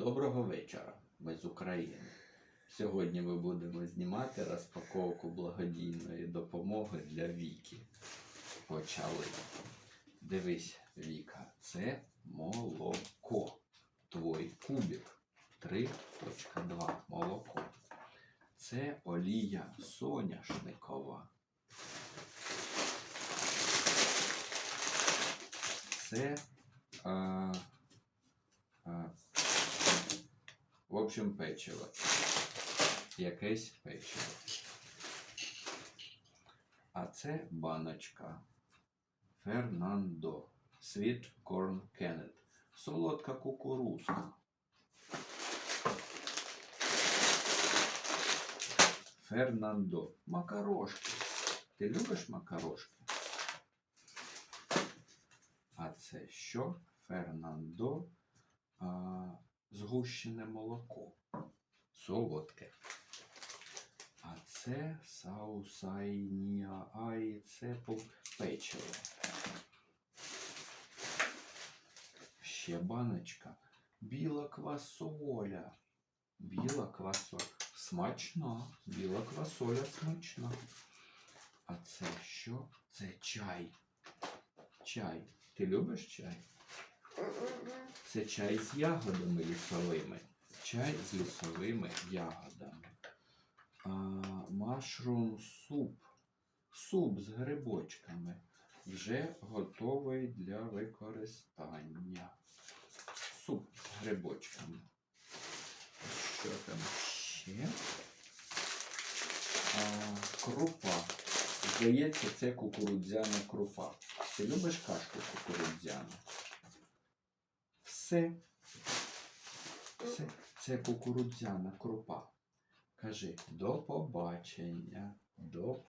Доброго вечора, ми з України. Сьогодні ми будемо знімати розпаковку благодійної допомоги для Віки. Почали. Дивись, Віка, це молоко. Твой кубик 3.2 молоко. Це олія соняшникова. Це а, а, в общем, печиво. Якесь печиво. А це баночка. Фернандо. Sweet Corn Kenned. Солодка кукурузка. Фернандо. Макарошки. Ти любиш макарошки? А це що? Фернандо. Згущене молоко. Солодке. А це саусайніа, ай, це печиво. Ще баночка. Біла квасоля. Біла квасоля. Смачна. Біла квасоля смачна. А це що? Це чай. Чай. Ти любиш чай? Це чай з ягодами лісовими. Чай з лісовими ягодами. А, машрум суп. Суп з грибочками. Вже готовий для використання. Суп з грибочками. Що там ще? А, крупа. Здається, це кукурудзяна крупа. Ти любиш кашку кукурудзяну? Все. це, Це кукурудзяна крупа. Кажи до побачення. До